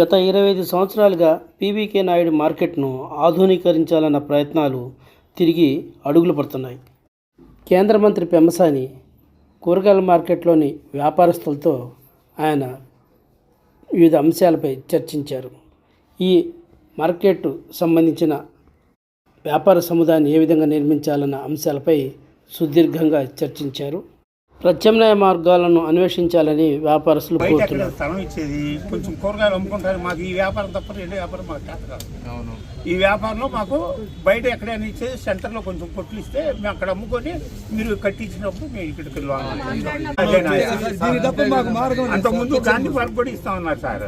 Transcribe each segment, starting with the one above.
గత ఇరవై ఐదు సంవత్సరాలుగా పీవీకే నాయుడు మార్కెట్ను ఆధునీకరించాలన్న ప్రయత్నాలు తిరిగి అడుగులు పడుతున్నాయి. కేంద్ర మంత్రి పెమ్మసాని కూరగాయల మార్కెట్లోని వ్యాపారస్తులతో ఆయన వివిధ అంశాలపై చర్చించారు. ఈ మార్కెట్ సంబంధించిన వ్యాపార సముదాయాన్ని ఏ విధంగా నిర్మించాలన్న అంశాలపై సుదీర్ఘంగా చర్చించారు. ప్రత్యామ్నాయ మార్గాలను అన్వేషించాలని వ్యాపారస్తులు బయట ఎక్కడ కోరుతున్నారు. స్థలం ఇచ్చేది? కొంచెం కూరగాయలు అమ్ముకుంటారు. మాకు ఈ వ్యాపారం తప్ప రెండో వ్యాపారం మాకు చేత కాదు. అవును. ఈ వ్యాపారంలో మాకు బయట ఎక్కడైనా ఇచ్చేది సెంటర్లో కొంచెం కొట్లు ఇస్తే మేము అక్కడ అమ్ముకొని మీరు కట్టించినప్పుడు మేము ఇక్కడికి అంతకుముందు గాంధీ పార్క్ కూడా ఇస్తా ఉన్నారు సార్.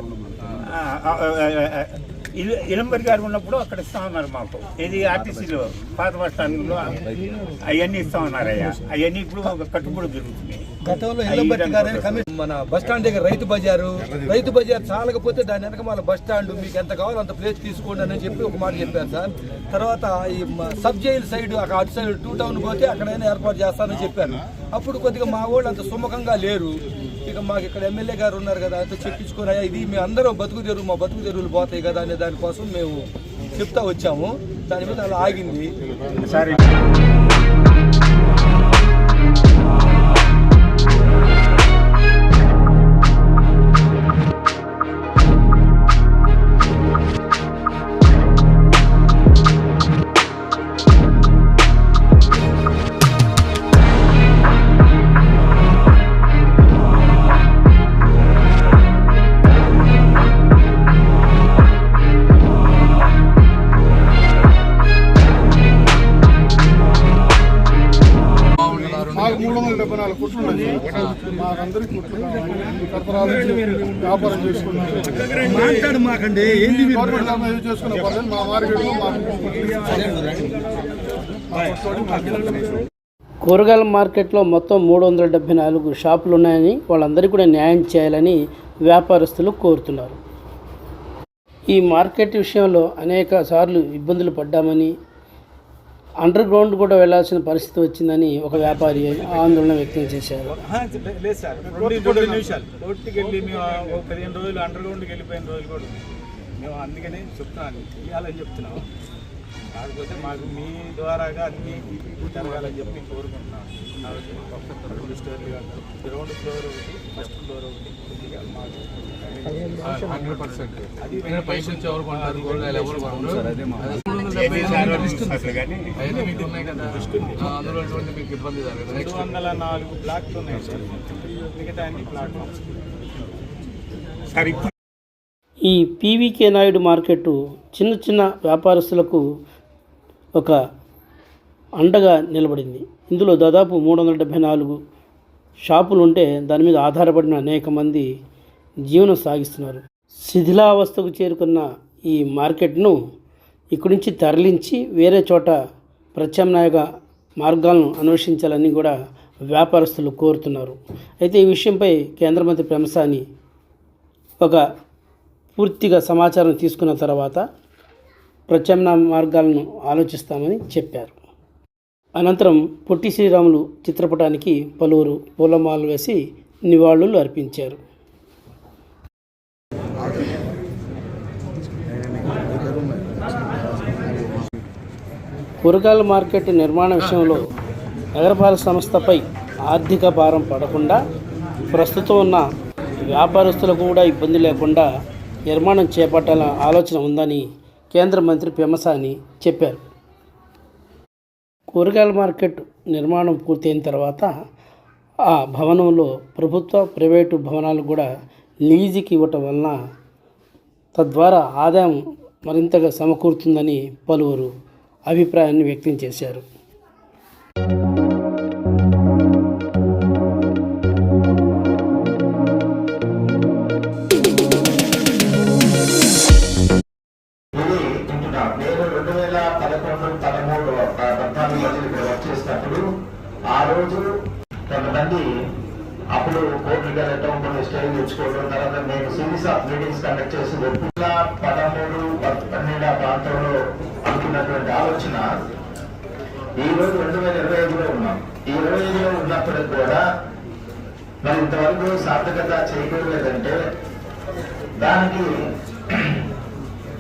ఇల- ఇలంబరి గారు ఉన్నప్పుడు అక్కడ ఇస్తా ఉన్నారు మాకు. ఏది ఆర్టీసీలో పాత బస్ స్టాండ్లో అవన్నీ ఇస్తా ఉన్నారు అయ్యా అవన్నీ ఇప్పుడు కట్టుబడి జరుగుతున్నాయి గతంలో గారే మన బస్ స్టాండ్ దగ్గర రైతు బజారు రైతు బజార్ చాలకపోతే దాని వెనక మన బస్ స్టాండ్ మీకు ఎంత కావాలో అంత ప్లేస్ తీసుకోండి అని చెప్పి ఒక మాట చెప్పారు సార్. తర్వాత ఈ సబ్ జైల్ సైడ్ అక్కడ అటు సైడ్ టూ టౌన్ పోతే అక్కడైనా ఏర్పాటు చేస్తానని చెప్పాను అప్పుడు కొద్దిగా మా వాళ్ళు అంత సుముఖంగా లేరు. ఇక మాకు ఇక్కడ ఎమ్మెల్యే గారు ఉన్నారు కదా అంతా చెప్పించుకొని "అయ్యా, ఇది మేము అందరం బతుకు తెరువు మా బతుకు తెరువులు పోతాయి కదా అనే దానికోసం మేము చెప్తా వచ్చాము. దాని మీద అలా ఆగింది. మాకందరికి వ్యాపారం చేసుకున్నాం మాట్లాడు మాకండి ఏంటి గవర్నమెంట్ యూజ్ చేసుకున్న పర్లేదు మా మార్కెట్లో కూరగాయల మార్కెట్లో మొత్తం మూడు వందల డెబ్బై నాలుగు షాపులు ఉన్నాయని వాళ్ళందరికీ కూడా న్యాయం చేయాలని వ్యాపారస్తులు కోరుతున్నారు. ఈ మార్కెట్ విషయంలో అనేక సార్లు ఇబ్బందులు పడ్డామని అండర్ గ్రౌండ్ కూడా వెళ్ళాల్సిన పరిస్థితి వచ్చిందని ఒక వ్యాపారి ఆందోళన వ్యక్తం చేశారు. లేదు సార్. రెండు నిమిషాలు రోడ్డుకి వెళ్ళి మేము ఒక పదిహేను రోజులు అండర్ గ్రౌండ్కి వెళ్ళిపోయిన రోజులు కూడా మేము అందుకనే చెప్తున్నాను ఇవ్వాలని చెప్తున్నాం కాకపోతే మాకు మీ ద్వారాగా అన్ని జరగాలని చెప్పి గ్రౌండ్ ఫ్లోర్ ఒకటి ఫస్ట్ ఫ్లోర్ ఒకటి మాకు హండ్రెడ్ పర్సెంట్. అది పైసలు ఎవరు కొంటారు? ఎవరు ఉన్నాయి రెండు వందల నాలుగు బ్లాక్స్ సార్. మిగతా అన్ని ప్లాట్ఫామ్స్ ఈ పీవీకే నాయుడు మార్కెట్ చిన్న చిన్న వ్యాపారస్తులకు ఒక అండగా నిలబడింది. ఇందులో దాదాపు మూడు వందల డెబ్భై నాలుగు షాపులు ఉంటే దాని మీద ఆధారపడిన అనేక మంది జీవనం సాగిస్తున్నారు. శిథిలావస్థకు చేరుకున్న ఈ మార్కెట్ను ఇక్కడి నుంచి తరలించి వేరే చోట ప్రత్యామ్నాయ మార్గాలను అన్వేషించాలని కూడా వ్యాపారస్తులు కోరుతున్నారు. అయితే ఈ విషయంపై కేంద్ర మంత్రి ప్రమసాని ఒక పూర్తిగా సమాచారం తీసుకున్న తర్వాత ప్రత్యామ్నాయ మార్గాలను ఆలోచిస్తామని చెప్పారు. అనంతరం పొట్టి శ్రీరాములు చిత్రపటానికి పలువురు పూలమాలు వేసి నివాళులు అర్పించారు. కూరగాయల మార్కెట్ నిర్మాణ విషయంలో నగరపాలక సంస్థపై ఆర్థిక భారం పడకుండా ప్రస్తుతం ఉన్న వ్యాపారస్తులకు కూడా ఇబ్బంది లేకుండా నిర్మాణం చేపట్టాలన్న ఆలోచన ఉందని కేంద్ర మంత్రి పెమసాని చెప్పారు. కూరగాయల మార్కెట్ నిర్మాణం పూర్తయిన తర్వాత ఆ భవనంలో ప్రభుత్వ ప్రైవేటు భవనాలు కూడా లీజుకి ఇవ్వటం వలన తద్వారా ఆదాయం మరింతగా సమకూరుతుందని పలువురు అభిప్రాయాన్ని వ్యక్తం చేశారు. ఆ రోజు కొంతమంది అప్పుడు కోర్టుకి వెళ్ళటం కొన్ని స్టేజ్ తెచ్చుకోవడం తర్వాత నేను సిరీస్ ఆఫ్ మీటింగ్స్ కండక్ట్ చేసి రెండు పదమూడు పన్నెండు ఆ ప్రాంతంలో అనుకున్నటువంటి ఆలోచన ఈ రోజు రెండు వేల ఇరవై ఐదులో ఉన్నాం. ఈ ఇరవై ఐదులో ఉన్నప్పటికి కూడా మరి ఇంతవరకు సార్థకత చేయకూడలేదంటే దానికి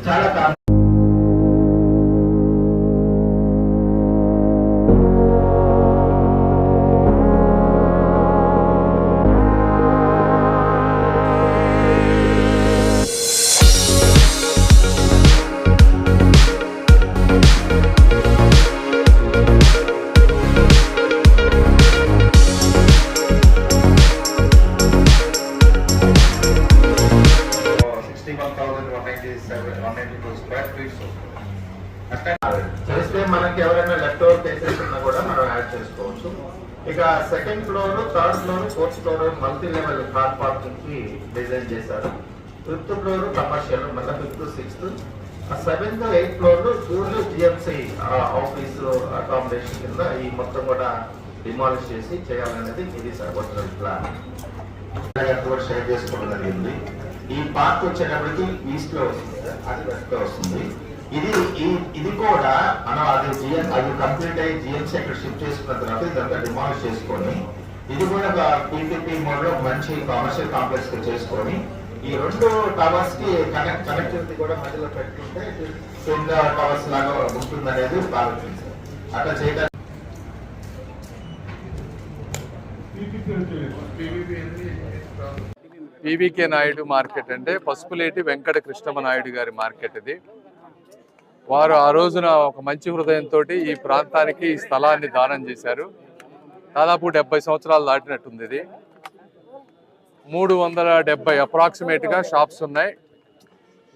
చాలా second floor third floor fourth floor multi level car పార్కింగ్కి design చేశారు. ఫిఫ్త్ ఫ్లోర్ కమర్షియల్ మళ్ళీ fifth sixth seventh eighth floor టూర్లు జిఎంసీ ఆఫీస్ అకామిడేషన్ కింద ఈ మొత్తం కూడా డిమాలిష్ చేసి చేయాలనేది ఇది ఒరిజినల్ ప్లాన్ కూడా షేర్ చేసుకోవడం జరిగింది. ఈ పార్క్ వచ్చేటప్పటికి ఈస్ట్లో వస్తుంది అది వెస్ట్లో వస్తుంది. ఇది ఇది కూడా మనం అది జిఎం అది కంప్లీట్ అయ్యి జిఎంసీ అక్కడ షిఫ్ట్ చేసుకున్న తర్వాత ఇదంతా డిమాలిష్ చేసుకొని ఇది కూడా పీపీపీ మోడ్లో మంచి కమర్షియల్ కాంప్లెక్స్ చేసుకొని ఈ రెండు టవర్స్కి కనెక్ట్ కనెక్టివిటీ కూడా మధ్యలో పెట్టుకుంటే కింద టవర్స్ లాగా ఉంటుంది అనేది ఆలోచన సార్. అట్లా చేయడానికి పీవీకే నాయుడు మార్కెట్ అంటే పసుపులేటి వెంకట కృష్ణమ నాయుడు గారి మార్కెట్ ఇది. వారు ఆ రోజున ఒక మంచి హృదయంతో ఈ ప్రాంతానికి ఈ స్థలాన్ని దానం చేశారు. దాదాపు డెబ్బై సంవత్సరాలు దాటినట్టుంది ఇది. మూడు వందల డెబ్బై అప్రాక్సిమేట్గా షాప్స్ ఉన్నాయి.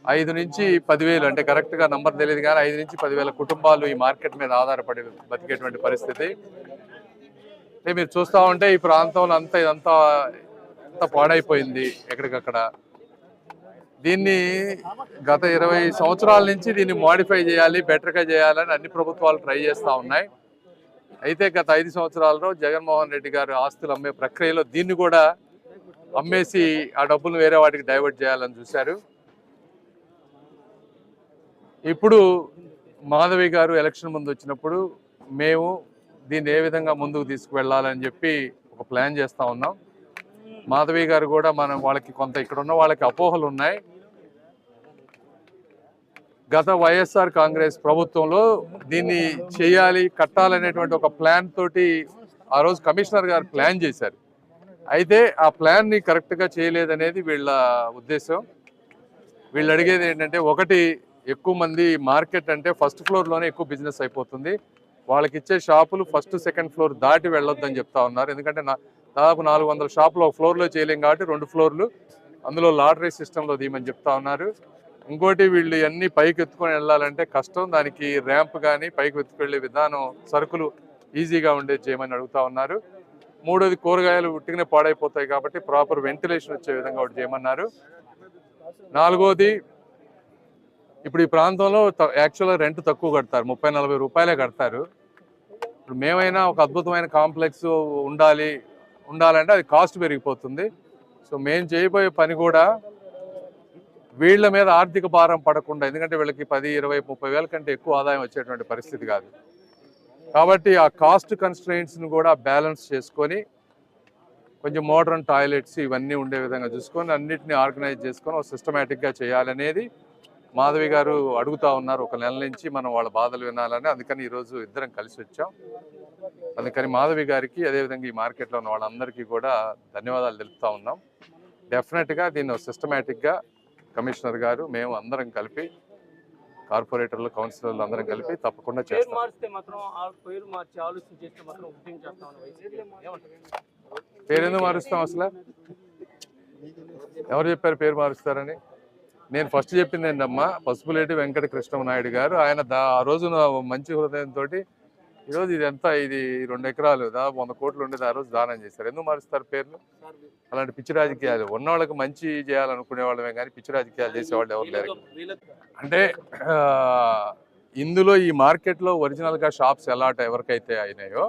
ఐదు నుంచి పదివేలు అంటే కరెక్ట్గా నంబర్ తెలియదు కానీ ఐదు నుంచి పదివేల కుటుంబాలు ఈ మార్కెట్ మీద ఆధారపడి బతికేటువంటి పరిస్థితి. మీరు చూస్తూ ఉంటే ఈ ప్రాంతంలో అంతా ఇదంతా అంతా పాడైపోయింది ఎక్కడికక్కడ. దీన్ని గత ఇరవై సంవత్సరాల నుంచి దీన్ని మోడిఫై చేయాలి బెటర్గా చేయాలని అన్ని ప్రభుత్వాలు ట్రై చేస్తూ ఉన్నాయి. అయితే గత ఐదు సంవత్సరాలలో జగన్మోహన్ రెడ్డి గారు ఆస్తులు అమ్మే ప్రక్రియలో దీన్ని కూడా అమ్మేసి ఆ డబ్బులు వేరే వాటికి డైవర్ట్ చేయాలని చూశారు. ఇప్పుడు మాధవి గారు ఎలక్షన్ ముందు వచ్చినప్పుడు మేము దీన్ని ఏ విధంగా ముందుకు తీసుకువెళ్ళాలని చెప్పి ఒక ప్లాన్ చేస్తూ ఉన్నాం. మాధవి గారు కూడా మనం వాళ్ళకి కొంత ఇక్కడ ఉన్న వాళ్ళకి అపోహలు ఉన్నాయి. గత వైఎస్ఆర్ కాంగ్రెస్ ప్రభుత్వంలో దీన్ని చేయాలి కట్టాలనేటువంటి ఒక ప్లాన్ తోటి ఆ రోజు కమిషనర్ గారు ప్లాన్ చేశారు. అయితే ఆ ప్లాన్ని కరెక్ట్గా చేయలేదనేది వీళ్ళ ఉద్దేశం. వీళ్ళు అడిగేది ఏంటంటే ఒకటి ఎక్కువ మంది మార్కెట్ అంటే ఫస్ట్ ఫ్లోర్లోనే ఎక్కువ బిజినెస్ అయిపోతుంది. వాళ్ళకి ఇచ్చే షాపులు ఫస్ట్ సెకండ్ ఫ్లోర్ దాటి వెళ్ళొద్దని చెప్తా ఉన్నారు. ఎందుకంటే దాదాపు నాలుగు వందల షాపులు ఒక ఫ్లోర్లో చేయలేం కాబట్టి రెండు ఫ్లోర్లు. అందులో లాటరీ సిస్టంలో తీయమని చెప్తా ఉన్నారు. ఇంకోటి వీళ్ళు అన్ని పైకి ఎత్తుకొని వెళ్ళాలంటే కష్టం. దానికి ర్యాంప్ కానీ పైకి ఎత్తుకెళ్ళే విధానం సరుకులు ఈజీగా ఉండేది చేయమని అడుగుతా ఉన్నారు. మూడోది కూరగాయలు ఉట్టిగానే పాడైపోతాయి కాబట్టి ప్రాపర్ వెంటిలేషన్ వచ్చే విధంగా ఒకటి చేయమన్నారు. నాలుగోది ఇప్పుడు ఈ ప్రాంతంలో యాక్చువల్గా రెంట్ తక్కువ కడతారు. ముప్పై నలభై రూపాయలే కడతారు. ఇప్పుడు మేమైనా ఒక అద్భుతమైన కాంప్లెక్స్ ఉండాలి ఉండాలంటే అది కాస్ట్ పెరిగిపోతుంది. సో మేము చేయబోయే పని కూడా వీళ్ళ మీద ఆర్థిక భారం పడకుండా ఎందుకంటే వీళ్ళకి పది ఇరవై ముప్పై వేల కంటే ఎక్కువ ఆదాయం వచ్చేటువంటి పరిస్థితి కాదు. కాబట్టి ఆ కాస్ట్ కన్స్ట్రెయింట్స్ని కూడా బ్యాలెన్స్ చేసుకొని కొంచెం మోడర్న్ టాయిలెట్స్ ఇవన్నీ ఉండే విధంగా చూసుకొని అన్నిటిని ఆర్గనైజ్ చేసుకొని ఒక సిస్టమేటిక్గా చేయాలనేది మాధవి గారు అడుగుతా ఉన్నారు ఒక నెల నుంచి మనం వాళ్ళ బాధలు వినాలని. అందుకని ఈరోజు ఇద్దరం కలిసి వచ్చాం. అందుకని మాధవి గారికి అదేవిధంగా ఈ మార్కెట్లో ఉన్న వాళ్ళందరికీ కూడా ధన్యవాదాలు తెలుపుతా ఉన్నాం. డెఫినెట్గా దీన్ని సిస్టమేటిక్గా కమిషనర్ గారు మేము అందరం కలిపి కార్పొరేటర్లు కౌన్సిలర్లు అందరం కలిపి తప్పకుండా పేరు చేస్తాం. పేరు ఎందుకు మారుస్తాం అసలు? ఎవరు చెప్పారు పేరు మారుస్తారని? నేను ఫస్ట్ చెప్పింది ఏంటమ్మా పసుపులేటి వెంకట నాయుడు గారు ఆయన దా ఆ రోజున మంచి హృదయంతో ఈరోజు ఇది ఎంత ఇది రెండు ఎకరాలు దాదాపు వంద కోట్లు ఉండేది ఆ రోజు దానం చేశారు. ఎందుకు మారుస్తారు పేర్లు? అలాంటి పిచ్చి రాజకీయాలు ఉన్న వాళ్ళకి మంచి చేయాలనుకునే వాళ్ళమే కానీ పిచ్చి రాజకీయాలు చేసేవాళ్ళు ఎవరు లేరు. అంటే ఇందులో ఈ మార్కెట్లో ఒరిజినల్గా షాప్స్ ఎలాట ఎవరికైతే అయినాయో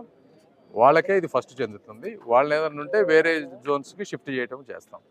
వాళ్ళకే ఇది ఫస్ట్ చెందుతుంది. వాళ్ళని ఏదైనా ఉంటే వేరే జోన్స్కి షిఫ్ట్ చేయటం చేస్తాం.